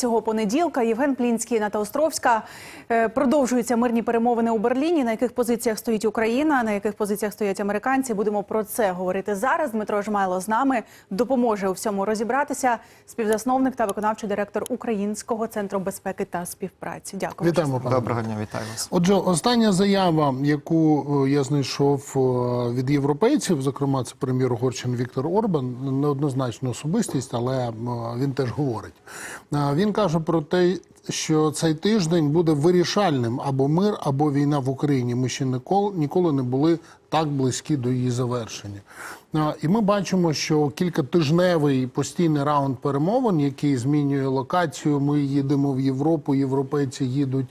цього понеділка. Євген Плінський, Ната Островська. Е, Продовжуються мирні перемовини у Берліні. На яких позиціях стоїть Україна, на яких позиціях стоять американці. Будемо про це говорити зараз. Дмитро Жмайло з нами допоможе у всьому розібратися. Співзасновник та виконавчий директор Українського центру безпеки та співпраці. Дякую. Вітаємо пане. Доброго дня, вітаю вас. Отже, остання заява, яку е, я знайшов е, від європейців, зокрема, це прем'єр Угорщини Віктор Орбан, неоднозначно особистість, але він теж говорить. Е, Він каже про те, що цей тиждень буде вирішальним або мир, або війна в Україні. Ми ще ніколи, ніколи не були так близькі до її завершення. І ми бачимо, що кількатижневий постійний раунд перемовин, який змінює локацію. Ми їдемо в Європу, європейці їдуть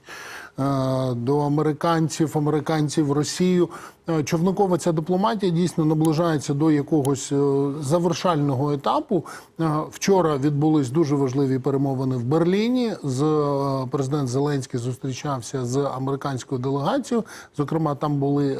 до американців, американці в Росію. Е, Човникова ця дипломатія дійсно наближається до якогось е, завершального етапу. Е, Вчора відбулись дуже важливі перемовини в Берліні. З е, президент Зеленський зустрічався з американською делегацією. Зокрема, там були е,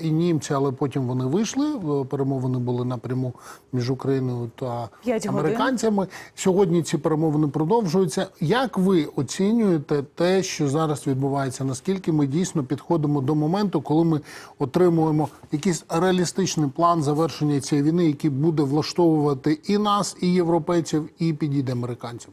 і німці, але потім вони вийшли. Е, Перемовини були напряму між Україною та американцями. Сьогодні ці перемовини продовжуються. Як ви оцінюєте те, що зараз відбувається? Наскільки ми дійсно підходимо до моменту, коли ми отримуємо якийсь реалістичний план завершення цієї війни, який буде влаштовувати і нас, і європейців, і підійде американцям?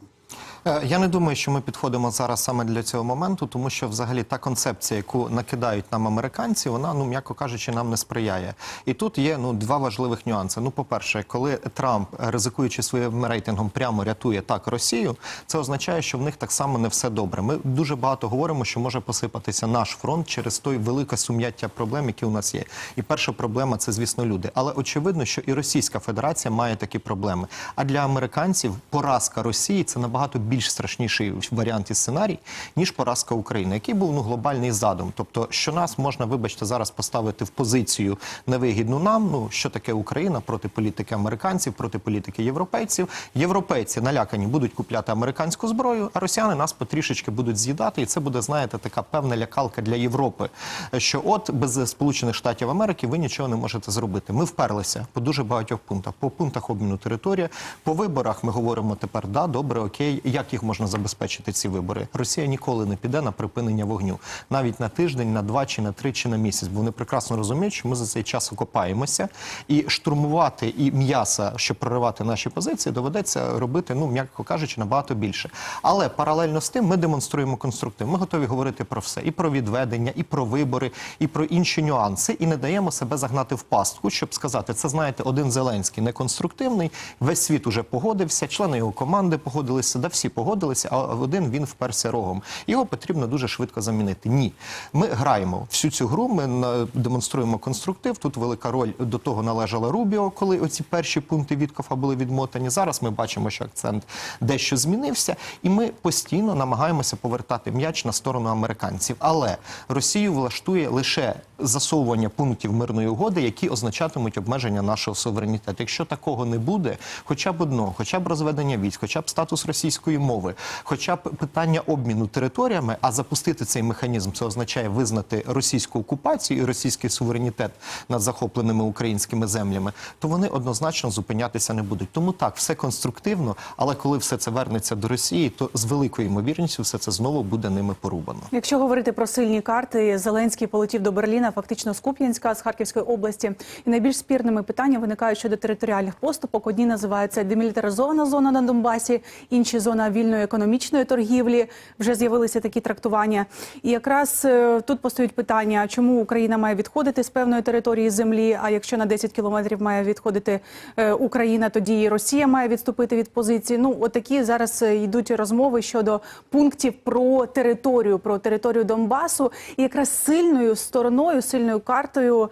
Е, Я не думаю, що ми підходимо зараз саме для цього моменту, тому що взагалі та концепція, яку накидають нам американці, вона, ну м'яко кажучи, нам не сприяє. І тут є ну два важливих нюанси. Ну, по-перше, коли Трамп, ризикуючи своїм рейтингом, прямо рятує так Росію, це означає, що в них так само не все добре. Ми дуже багато говоримо, що може посипатися наш фронт через той велике сум'яття проблем, які у нас є. І перша проблема це, звісно, люди. Але очевидно, що і Російська Федерація має такі проблеми. А для американців поразка Росії це набагато більш страшніший варіант і сценарій, ніж поразка України, який був ну глобальний задум. Тобто, що нас можна, вибачте, зараз поставити в позицію невигідну нам. Ну що таке Україна проти політики американців, проти політики європейців. Європейці налякані будуть купляти американську зброю, а росіяни нас потрішечки будуть з'їдати, і це буде, знаєте, така певна лякалка для Європи. Що от без Сполучених Штатів Америки ви нічого не можете зробити. Ми вперлися по дуже багатьох пунктах. По пунктах обміну території, по виборах ми говоримо тепер, да, добре, окей, як їх можна забезпечити ці вибори? Росія ніколи не піде на припинення вогню, навіть на тиждень, на два чи на три чи на місяць. Бо вони прекрасно розуміють, що ми за цей час окопаємося і штурмувати і м'яса, щоб проривати наші позиції, доведеться робити, ну м'яко кажучи, набагато більше. Але паралельно з тим ми демонструємо конструктив. Ми готові говорити про все: і про відведення, і про вибори, і про інші нюанси, і не даємо себе загнати в пастку, щоб сказати, це знаєте, один Зеленський неконструктивний. Весь світ уже погодився, члени його команди погодилися, да всі погодилися, а один він вперся рогом. Його потрібно дуже швидко замінити. Ні, ми граємо всю цю гру. Ми демонструємо конструктив. Тут велика роль до того належала Рубіо, коли оці перші пункти Віткофа були відмотані. Зараз ми бачимо, що акцент дещо змінився, і ми постійно намагаємося повертати м'яч на сторону американців. Але Росію влаштує лише засовування пунктів мирної угоди, які означатимуть обмеження нашого суверенітету. Якщо такого не буде, хоча б одного, хоча б розведення військ, хоча б статус російської мови, хоча б питання обміну територіями, а запустити цей механізм це означає визнати російську окупацію і російський суверенітет над захопленими українськими землями, то вони однозначно зупинятися не будуть. Тому так, все конструктивно, але коли все це вернеться до Росії, то з великою ймовірністю все це знову буде ними порубано. Якщо говорити про сильні карти, Зеленський полетів до Берліна, фактично з Куп'янська, з Харківської області. І найбільш спірними питання виникають щодо територіальних поступок. Одні називаються демілітаризована зона на Донбасі, інші зона вільної економічної торгівлі. Вже з'явилися такі трактування. І якраз е, тут постають питання, чому Україна має відходити з певної території землі. А якщо на 10 кілометрів має відходити е, Україна, тоді і Росія має відступити від позиції. Ну отакі зараз е, йдуть розмови щодо пунктів про територію, про територію Донбасу. І якраз сильною стороною, сильною картою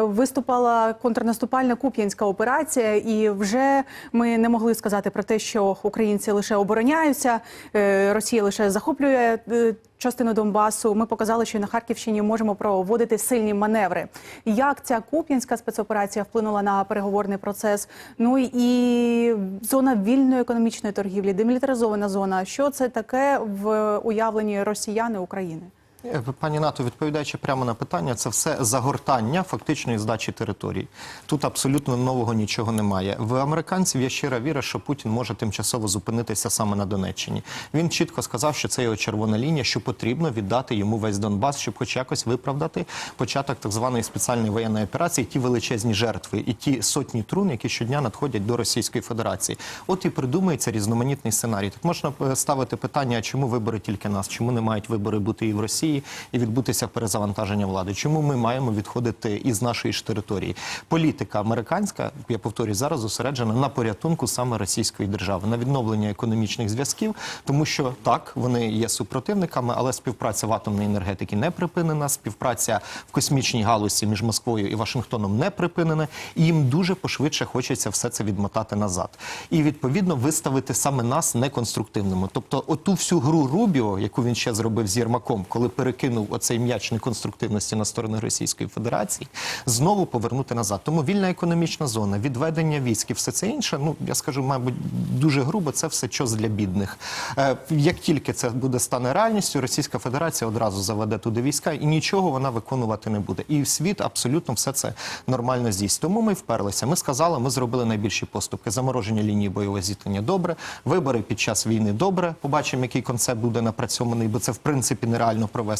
виступала контрнаступальна куп'янська операція. І вже ми не могли сказати про те, що українці лише обороняються, е, Росія лише захоплює. е, Частину Донбасу ми показали, що на Харківщині можемо проводити сильні маневри. Як ця куп'янська спецоперація вплинула на переговорний процес? Ну і зона вільної економічної торгівлі, демілітаризована зона. Що це таке в уявленні росіяни України? Е, Пані НАТО, відповідаючи прямо на питання, це все загортання фактичної здачі територій. Тут абсолютно нового нічого немає. В американців є щира віра, що Путін може тимчасово зупинитися саме на Донеччині. Він чітко сказав, що це його червона лінія, що потрібно віддати йому весь Донбас, щоб хоч якось виправдати початок так званої спеціальної воєнної операції, ті величезні жертви і ті сотні трун, які щодня надходять до Російської Федерації. От і придумується різноманітний сценарій. Так можна е, ставити питання, чому вибори тільки нас? Чому не мають вибори бути і в Росії, і відбутися перезавантаження влади? Чому ми маємо відходити із нашої ж території? Політика американська, я повторюю, зараз зосереджена на порятунку саме російської держави, на відновлення економічних зв'язків, тому що так вони є супротивниками, але співпраця в атомній енергетиці не припинена. Співпраця в космічній галузі між Москвою і Вашингтоном не припинена, і їм дуже пошвидше хочеться все це відмотати назад. І відповідно виставити саме нас неконструктивними. Тобто, оту всю гру Рубіо, яку він ще зробив з Єрмаком, коли перекинув оцей м'яч неконструктивності на сторону Російської Федерації, знову повернути назад. Тому вільна економічна зона, відведення військ і все це інше. Ну я скажу, мабуть, дуже грубо. Це все час для бідних. Е, як тільки це буде стане реальністю, Російська Федерація одразу заведе туди війська, і нічого вона виконувати не буде. І світ абсолютно все це нормально з'їсть. Тому ми вперлися. Ми сказали, ми зробили найбільші поступки. Замороження лінії бойового зіткнення добре. Вибори під час війни добре. Побачимо, який концепт буде напрацьований, бо це в принципі нереально провести.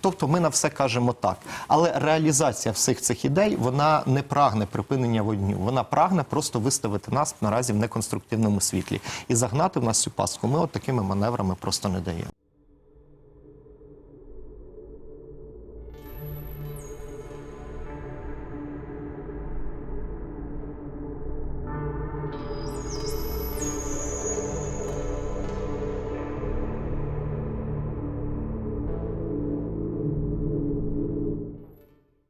Тобто, ми на все кажемо так. Але реалізація всіх цих ідей вона не прагне припинення вогню. Вона прагне просто виставити нас наразі в неконструктивному світлі і загнати в нас цю пастку. Ми от такими маневрами просто не даємо.